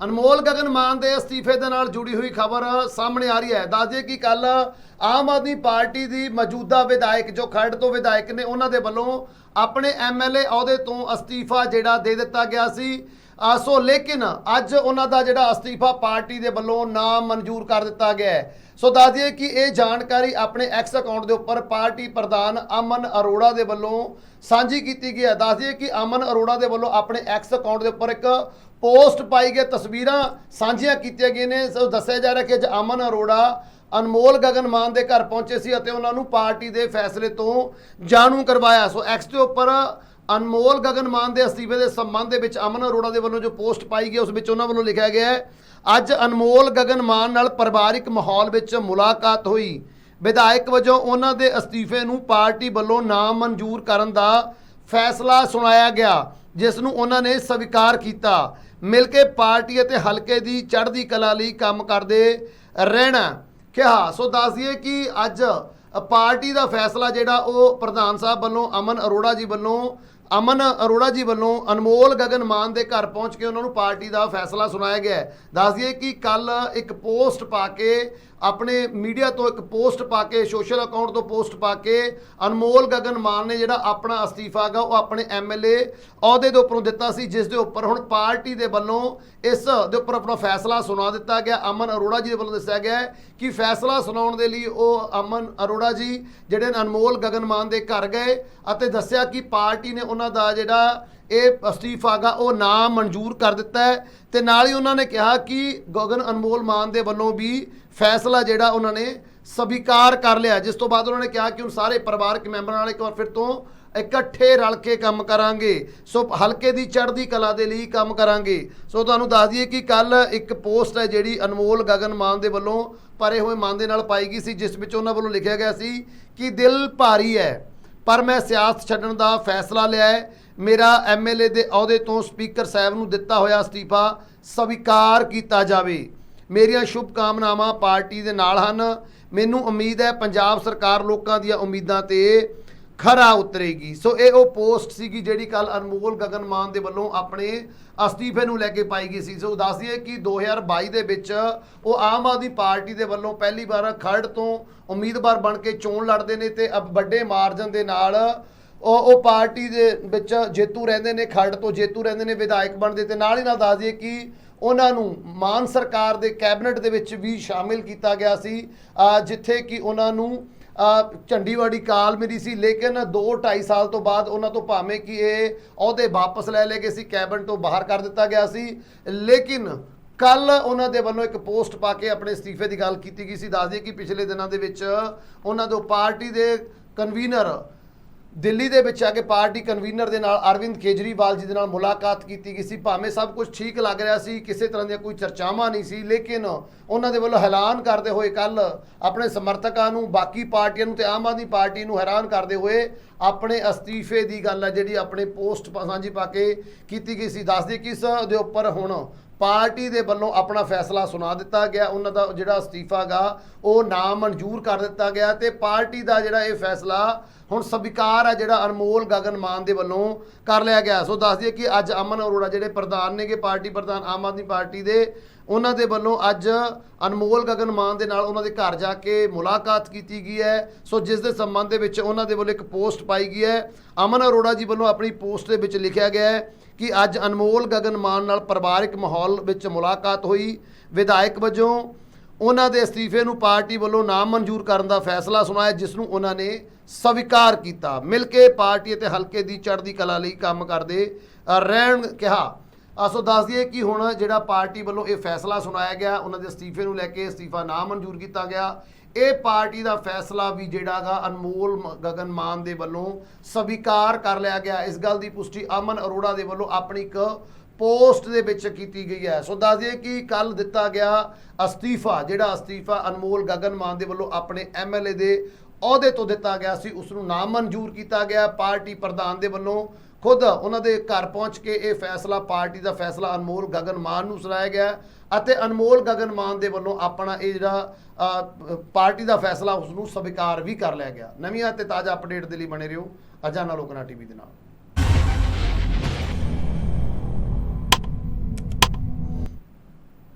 ਅਨਮੋਲ ਗਗਨ ਮਾਨ ਦੇ ਅਸਤੀਫੇ ਦੇ ਨਾਲ ਜੁੜੀ ਹੋਈ ਖਬਰ ਸਾਹਮਣੇ ਆ ਰਹੀ ਹੈ। ਦੱਸਦੇ ਕਿ ਕੱਲ ਆਮ ਆਦਮੀ ਪਾਰਟੀ ਦੀ ਮੌਜੂਦਾ ਵਿਧਾਇਕ, ਜੋ ਖਰੜ ਤੋਂ ਵਿਧਾਇਕ ਨੇ, ਉਹਨਾਂ ਦੇ ਵੱਲੋਂ ਆਪਣੇ ਐਮਐਲਏ ਅਹੁਦੇ ਤੋਂ ਅਸਤੀਫਾ ਜਿਹੜਾ ਦੇ ਦਿੱਤਾ ਗਿਆ ਸੀ। ਸੋ ਲੇਕਿਨ ਅੱਜ ਉਹਨਾਂ ਦਾ ਜਿਹੜਾ ਅਸਤੀਫਾ ਪਾਰਟੀ ਦੇ ਵੱਲੋਂ ਨਾ ਮਨਜ਼ੂਰ ਕਰ ਦਿੱਤਾ ਗਿਆ ਹੈ। ਸੋ ਦੱਸ ਦਈਏ ਕਿ ਇਹ ਜਾਣਕਾਰੀ ਆਪਣੇ ਐਕਸ ਅਕਾਊਂਟ ਦੇ ਉੱਪਰ ਪਾਰਟੀ ਪ੍ਰਧਾਨ ਅਮਨ ਅਰੋੜਾ ਦੇ ਵੱਲੋਂ ਸਾਂਝੀ ਕੀਤੀ ਗਈ ਹੈ। ਦੱਸ ਦਈਏ ਕਿ ਅਮਨ ਅਰੋੜਾ ਦੇ ਵੱਲੋਂ ਆਪਣੇ ਐਕਸ ਅਕਾਊਂਟ ਦੇ ਉੱਪਰ ਇੱਕ ਪੋਸਟ ਪਾਈ ਗਈ ਤਸਵੀਰਾਂ ਸਾਂਝੀਆਂ ਕੀਤੀਆਂ ਗਈਆਂ ਨੇ। ਸੋ ਦੱਸਿਆ ਜਾ ਰਿਹਾ ਕਿ ਅੱਜ ਅਮਨ ਅਰੋੜਾ ਅਨਮੋਲ ਗਗਨ ਮਾਨ ਦੇ ਘਰ ਪਹੁੰਚੇ ਸੀ ਅਤੇ ਉਹਨਾਂ ਨੂੰ ਪਾਰਟੀ ਦੇ ਫੈਸਲੇ ਤੋਂ ਜਾਣੂ ਕਰਵਾਇਆ। ਸੋ ਐਕਸ ਦੇ ਉੱਪਰ ਅਨਮੋਲ ਗਗਨ ਮਾਨ ਦੇ ਅਸਤੀਫੇ ਦੇ ਸੰਬੰਧ ਦੇ ਵਿੱਚ ਅਮਨ ਅਰੋੜਾ ਦੇ ਵੱਲੋਂ ਜੋ ਪੋਸਟ ਪਾਈ ਗਈ ਉਸ ਵਿੱਚ ਉਹਨਾਂ ਵੱਲੋਂ ਲਿਖਿਆ ਗਿਆ ਹੈ, ਅੱਜ ਅਨਮੋਲ ਗਗਨ ਮਾਨ ਨਾਲ ਪਰਿਵਾਰਿਕ ਮਾਹੌਲ ਵਿੱਚ ਮੁਲਾਕਾਤ ਹੋਈ। ਵਿਧਾਇਕ ਵਜੋਂ ਉਹਨਾਂ ਦੇ ਅਸਤੀਫੇ ਨੂੰ ਪਾਰਟੀ ਵੱਲੋਂ ਨਾ ਮਨਜ਼ੂਰ ਕਰਨ ਦਾ ਫੈਸਲਾ ਸੁਣਾਇਆ ਗਿਆ, ਜਿਸ ਨੂੰ ਉਹਨਾਂ ਨੇ ਸਵੀਕਾਰ ਕੀਤਾ। ਮਿਲ ਕੇ ਪਾਰਟੀ ਅਤੇ ਹਲਕੇ ਦੀ ਚੜ੍ਹਦੀ ਕਲਾ ਲਈ ਕੰਮ ਕਰਦੇ ਰਹਿਣਾ। ਕਿਹਾ, ਸੋ ਦੱਸ ਦਈਏ ਕਿ ਅੱਜ ਪਾਰਟੀ ਦਾ ਫੈਸਲਾ ਜਿਹੜਾ ਉਹ ਪ੍ਰਧਾਨ ਸਾਹਿਬ ਵੱਲੋਂ, ਅਮਨ ਅਰੋੜਾ ਜੀ ਵੱਲੋਂ ਅਮਨ ਅਰੋੜਾ ਜੀ ਵੱਲੋਂ ਅਨਮੋਲ ਗਗਨ ਮਾਨ ਦੇ ਘਰ ਪਹੁੰਚ ਕੇ ਉਹਨਾਂ ਨੂੰ ਪਾਰਟੀ ਦਾ ਫੈਸਲਾ ਸੁਣਾਇਆ ਗਿਆ ਹੈ। ਦੱਸ ਦਈਏ ਕਿ ਕੱਲ ਇੱਕ ਪੋਸਟ ਪਾ ਕੇ ਆਪਣੇ ਮੀਡੀਆ ਤੋਂ ਇੱਕ ਪੋਸਟ ਪਾ ਕੇ, ਸੋਸ਼ਲ ਅਕਾਊਂਟ ਤੋਂ ਪੋਸਟ ਪਾ ਕੇ, ਅਨਮੋਲ ਗਗਨ ਮਾਨ ਨੇ ਜਿਹੜਾ ਆਪਣਾ ਅਸਤੀਫਾ ਗਾ ਉਹ ਆਪਣੇ ਐਮਐਲਏ ਅਹੁਦੇ ਦੇ ਉੱਪਰੋਂ ਦਿੱਤਾ ਸੀ, ਜਿਸ ਦੇ ਉੱਪਰ ਹੁਣ ਪਾਰਟੀ ਦੇ ਵੱਲੋਂ ਇਸ ਦੇ ਉੱਪਰ ਆਪਣਾ ਫੈਸਲਾ ਸੁਣਾ ਦਿੱਤਾ ਗਿਆ। ਅਮਨ ਅਰੋੜਾ ਜੀ ਦੇ ਵੱਲੋਂ ਦੱਸਿਆ ਗਿਆ ਕਿ ਫੈਸਲਾ ਸੁਣਾਉਣ ਦੇ ਲਈ ਉਹ ਅਮਨ ਅਰੋੜਾ ਜੀ, ਜਿਹੜੇ ਨੇ ਅਨਮੋਲ ਗਗਨ ਮਾਨ ਦੇ ਘਰ ਗਏ ਅਤੇ ਦੱਸਿਆ ਕਿ ਪਾਰਟੀ ਨੇ ਉਹਨਾਂ ਦਾ ਜਿਹੜਾ ਇਹ ਅਸਤੀਫਾ ਗਾ ਉਹ ਨਾ ਮਨਜ਼ੂਰ ਕਰ ਦਿੱਤਾ ਹੈ ਤੇ ਨਾਲ ਹੀ ਉਹਨਾਂ ਨੇ ਕਿਹਾ ਕਿ ਗਗਨ ਅਨਮੋਲ ਮਾਨ ਦੇ ਵੱਲੋਂ ਵੀ ਫੈਸਲਾ ਜਿਹੜਾ ਉਹਨਾਂ ਨੇ ਸਵੀਕਾਰ ਕਰ ਲਿਆ, ਜਿਸ ਤੋਂ ਬਾਅਦ ਉਹਨਾਂ ਨੇ ਕਿਹਾ ਕਿ ਹੁਣ ਸਾਰੇ ਪਰਿਵਾਰਕ ਮੈਂਬਰਾਂ ਨਾਲ ਇੱਕ ਵਾਰ ਫਿਰ ਤੋਂ ਇਕੱਠੇ ਰਲ ਕੇ ਕੰਮ ਕਰਾਂਗੇ। ਸੋ ਹਲਕੇ ਦੀ ਚੜ੍ਹਦੀ ਕਲਾ ਦੇ ਲਈ ਕੰਮ ਕਰਾਂਗੇ। ਸੋ ਤੁਹਾਨੂੰ ਦੱਸ ਦਈਏ ਕਿ ਕੱਲ ਇੱਕ ਪੋਸਟ ਹੈ ਜਿਹੜੀ ਅਨਮੋਲ ਗਗਨ ਮਾਨ ਦੇ ਵੱਲੋਂ ਭਰੇ ਹੋਏ ਮਾਨ ਦੇ ਨਾਲ ਪਾਈ ਗਈ ਸੀ, ਜਿਸ ਵਿੱਚ ਉਹਨਾਂ ਵੱਲੋਂ ਲਿਖਿਆ ਗਿਆ ਸੀ ਕਿ ਦਿਲ ਭਾਰੀ ਹੈ, ਪਰ ਮੈਂ ਸਿਆਸਤ ਛੱਡਣ ਦਾ ਫੈਸਲਾ ਲਿਆ ਹੈ। ਮੇਰਾ ਐਮਐਲਏ ਦੇ ਅਹੁਦੇ ਤੋਂ ਸਪੀਕਰ ਸਾਹਿਬ ਨੂੰ ਦਿੱਤਾ ਹੋਇਆ ਅਸਤੀਫਾ ਸਵੀਕਾਰ ਕੀਤਾ ਜਾਵੇ। ਮੇਰੀਆਂ ਸ਼ੁਭ ਕਾਮਨਾਵਾਂ ਪਾਰਟੀ ਦੇ ਨਾਲ ਹਨ। ਮੈਨੂੰ ਉਮੀਦ ਹੈ ਪੰਜਾਬ ਸਰਕਾਰ ਲੋਕਾਂ ਦੀਆਂ ਉਮੀਦਾਂ ਤੇ ਖਰਾ ਉਤਰੇਗੀ। ਸੋ ਇਹ ਉਹ ਪੋਸਟ ਸੀਗੀ ਜਿਹੜੀ ਕੱਲ ਅਨਮੋਲ ਗਗਨ ਮਾਨ ਦੇ ਵੱਲੋਂ ਆਪਣੇ ਅਸਤੀਫੇ ਨੂੰ ਲੈ ਕੇ ਪਾਈ ਗਈ ਸੀ। ਸੋ ਦੱਸ ਦਈਏ ਕਿ 2022 ਦੇ ਵਿੱਚ ਉਹ ਆਮ ਆਦਮੀ ਪਾਰਟੀ ਦੇ ਵੱਲੋਂ ਪਹਿਲੀ ਵਾਰ ਖਰੜ ਤੋਂ ਉਮੀਦਵਾਰ ਬਣ ਕੇ ਚੋਣ ਲੜਦੇ ਨੇ ਤੇ ਅਬ ਵੱਡੇ ਮਾਰਜਨ ਦੇ ਨਾਲ ਉਹ ਉਹ ਪਾਰਟੀ ਦੇ ਵਿੱਚ ਜੇਤੂ ਰਹਿੰਦੇ ਨੇ, ਖਰੜ ਤੋਂ ਜੇਤੂ ਰਹਿੰਦੇ ਨੇ, ਵਿਧਾਇਕ ਬਣਦੇ ਤੇ ਨਾਲ ਹੀ ਨਾਲ ਦੱਸ ਦਈਏ ਕਿ ਉਹਨਾਂ ਨੂੰ ਮਾਨ ਸਰਕਾਰ ਦੇ ਕੈਬਨਿਟ ਦੇ ਵਿੱਚ ਵੀ ਸ਼ਾਮਿਲ ਕੀਤਾ ਗਿਆ ਸੀ ਜਿੱਥੇ ਕਿ ਉਹਨਾਂ ਨੂੰ ਝੰਡੀਵਾੜੀ ਕਾਲ ਮਿਲੀ ਸੀ। ਲੇਕਿਨ 2 2.5 ਸਾਲ ਤੋਂ ਬਾਅਦ ਉਹਨਾਂ ਤੋਂ ਭਾਵੇਂ ਕਿ ਇਹ ਅਹੁਦੇ ਵਾਪਸ ਲੈ ਲਏ ਗਏ ਸੀ ਕੈਬਨਿਟ ਤੋਂ ਬਾਹਰ ਕਰ ਦਿੱਤਾ ਗਿਆ ਸੀ। ਲੇਕਿਨ ਕੱਲ ਉਹਨਾਂ ਦੇ ਵੱਲੋਂ ਇੱਕ ਪੋਸਟ ਪਾ ਕੇ ਆਪਣੇ ਅਸਤੀਫੇ ਦੀ ਗੱਲ ਕੀਤੀ ਗਈ ਸੀ। ਦੱਸ ਦਈਏ ਕਿ ਪਿਛਲੇ ਦਿਨਾਂ ਦੇ ਵਿੱਚ ਉਹਨਾਂ ਦੇ ਪਾਰਟੀ ਦੇ ਕਨਵੀਨਰ ਦਿੱਲੀ ਦੇ ਵਿੱਚ ਆ ਕੇ ਪਾਰਟੀ ਕਨਵੀਨਰ ਦੇ ਨਾਲ ਅਰਵਿੰਦ ਕੇਜਰੀਵਾਲ ਜੀ ਦੇ ਨਾਲ ਮੁਲਾਕਾਤ ਕੀਤੀ ਗਈ ਸੀ। ਭਾਵੇਂ ਸਭ ਕੁਝ ਠੀਕ ਲੱਗ ਰਿਹਾ ਸੀ, ਕਿਸੇ ਤਰ੍ਹਾਂ ਦੀਆਂ ਕੋਈ ਚਰਚਾਵਾਂ ਨਹੀਂ ਸੀ, ਲੇਕਿਨ ਉਹਨਾਂ ਦੇ ਵੱਲੋਂ ਐਲਾਨ ਕਰਦੇ ਹੋਏ ਕੱਲ ਆਪਣੇ ਸਮਰਥਕਾਂ ਨੂੰ, ਬਾਕੀ ਪਾਰਟੀਆਂ ਨੂੰ ਤੇ ਆਮ ਆਦਮੀ ਪਾਰਟੀ ਨੂੰ ਹੈਰਾਨ ਕਰਦੇ ਹੋਏ ਆਪਣੇ ਅਸਤੀਫੇ ਦੀ ਗੱਲ ਹੈ ਜਿਹੜੀ ਆਪਣੇ ਪੋਸਟ ਸਾਂਝੀ ਪਾ ਕੇ ਕੀਤੀ ਗਈ ਸੀ। ਦੱਸਦੇ ਕਿਸ ਦੇ ਉੱਪਰ ਹੁਣ ਪਾਰਟੀ ਦੇ ਵੱਲੋਂ ਆਪਣਾ ਫੈਸਲਾ ਸੁਣਾ ਦਿੱਤਾ ਗਿਆ, ਉਹਨਾਂ ਦਾ ਜਿਹੜਾ ਅਸਤੀਫਾ ਗਾ, ਉਹ ਨਾ ਮਨਜ਼ੂਰ ਕਰ ਦਿੱਤਾ ਗਿਆ ਤੇ ਪਾਰਟੀ ਦਾ ਜਿਹੜਾ ਇਹ ਫੈਸਲਾ ਹੁਣ ਸਵੀਕਾਰ ਹੈ ਜਿਹੜਾ ਅਨਮੋਲ ਗਗਨ ਮਾਨ ਦੇ ਵੱਲੋਂ ਕਰ ਲਿਆ ਗਿਆ। ਸੋ ਦੱਸ ਦਈਏ ਕਿ ਅੱਜ ਅਮਨ ਅਰੋੜਾ ਜਿਹੜੇ ਪ੍ਰਧਾਨ ਨੇਗੇ, ਪਾਰਟੀ ਪ੍ਰਧਾਨ ਆਮ ਆਦਮੀ ਪਾਰਟੀ ਦੇ ਉਹਨਾਂ ਦੇ ਵੱਲੋਂ ਅੱਜ ਅਨਮੋਲ ਗਗਨ ਮਾਨ ਦੇ ਨਾਲ ਉਹਨਾਂ ਦੇ ਘਰ ਜਾ ਕੇ ਮੁਲਾਕਾਤ ਕੀਤੀ ਗਈ ਹੈ। ਸੋ ਜਿਸ ਦੇ ਸੰਬੰਧ ਦੇ ਵਿੱਚ ਉਹਨਾਂ ਦੇ ਵੱਲੋਂ ਇੱਕ ਪੋਸਟ ਪਾਈ ਗਈ ਹੈ। ਅਮਨ ਅਰੋੜਾ ਜੀ ਵੱਲੋਂ ਆਪਣੀ ਪੋਸਟ ਦੇ ਵਿੱਚ ਲਿਖਿਆ ਗਿਆ ਹੈ ਕਿ ਅੱਜ ਅਨਮੋਲ ਗਗਨ ਮਾਨ ਨਾਲ ਪਰਿਵਾਰਕ ਮਾਹੌਲ ਵਿੱਚ ਮੁਲਾਕਾਤ ਹੋਈ। ਵਿਧਾਇਕ ਵਜੋਂ ਉਹਨਾਂ ਦੇ ਅਸਤੀਫੇ ਨੂੰ ਪਾਰਟੀ ਵੱਲੋਂ ਨਾ ਮਨਜ਼ੂਰ ਕਰਨ ਦਾ ਫੈਸਲਾ ਸੁਣਾਇਆ, ਜਿਸ ਨੂੰ ਉਹਨਾਂ ਨੇ ਸਵੀਕਾਰ ਕੀਤਾ। ਮਿਲ ਕੇ ਪਾਰਟੀ ਅਤੇ ਹਲਕੇ ਦੀ ਚੜ੍ਹਦੀ ਕਲਾ ਲਈ ਕੰਮ ਕਰਦੇ ਰਹਿਣ ਕਿਹਾ। ਅਸੋ ਦੱਸ ਦਈਏ ਕਿ ਹੁਣ ਜਿਹੜਾ ਪਾਰਟੀ ਵੱਲੋਂ ਇਹ ਫੈਸਲਾ ਸੁਣਾਇਆ ਗਿਆ, ਉਹਨਾਂ ਦੇ ਅਸਤੀਫੇ ਨੂੰ ਲੈ ਕੇ ਅਸਤੀਫਾ ਨਾ ਮਨਜ਼ੂਰ ਕੀਤਾ ਗਿਆ। ਇਹ ਪਾਰਟੀ ਦਾ ਫੈਸਲਾ ਵੀ ਜਿਹੜਾਗਾ ਅਨਮੋਲ ਮ- ਗਗਨ ਮਾਨ ਦੇ ਵੱਲੋਂ ਸਵੀਕਾਰ ਕਰ ਲਿਆ ਗਿਆ। ਇਸ ਗੱਲ ਦੀ ਪੁਸ਼ਟੀ ਅਮਨ ਅਰੋੜਾ ਦੇ ਵੱਲੋਂ ਆਪਣੀ ਇੱਕ ਪੋਸਟ ਦੇ ਵਿੱਚ ਕੀਤੀ ਗਈ ਹੈ। ਸੋ ਦੱਸ ਦਈਏ ਕਿ ਕੱਲ ਦਿੱਤਾ ਗਿਆ ਅਸਤੀਫਾ, ਜਿਹੜਾ ਅਸਤੀਫਾ ਅਨਮੋਲ ਗਗਨ ਮਾਨ ਦੇ ਵੱਲੋਂ ਆਪਣੇ ਐਮਐਲਏ ਦੇ ਅਹੁਦੇ ਤੋਂ ਦਿੱਤਾ ਗਿਆ ਸੀ ਉਸ ਨੂੰ ਨਾਮਨਜ਼ੂਰ ਕੀਤਾ ਗਿਆ। ਪਾਰਟੀ ਪ੍ਰਧਾਨ ਦੇ ਵੱਲੋਂ ਖੁਦ ਉਹਨਾਂ ਦੇ ਘਰ ਪਹੁੰਚ ਕੇ ਇਹ ਫੈਸਲਾ, ਪਾਰਟੀ ਦਾ ਫੈਸਲਾ ਅਨਮੋਲ ਗਗਨ ਮਾਨ ਨੂੰ ਸੁਣਾਇਆ ਗਿਆ ਅਤੇ ਅਨਮੋਲ ਗਗਨ ਮਾਨ ਦੇ ਵੱਲੋਂ ਆਪਣਾ ਇਹ ਜਿਹੜਾ ਪਾਰਟੀ ਦਾ ਫੈਸਲਾ ਉਸ ਨੂੰ ਸਵੀਕਾਰ ਵੀ ਕਰ ਲਿਆ ਗਿਆ। ਨਵੀਆਂ ਤੇ ਤਾਜ਼ਾ ਅਪਡੇਟ ਦੇ ਲਈ ਬਣੇ ਰਹੋ। ਅਜਾਨਾ ਲੋਕਨਾ ਟੀਵੀ ਦੇ ਨਾਲ।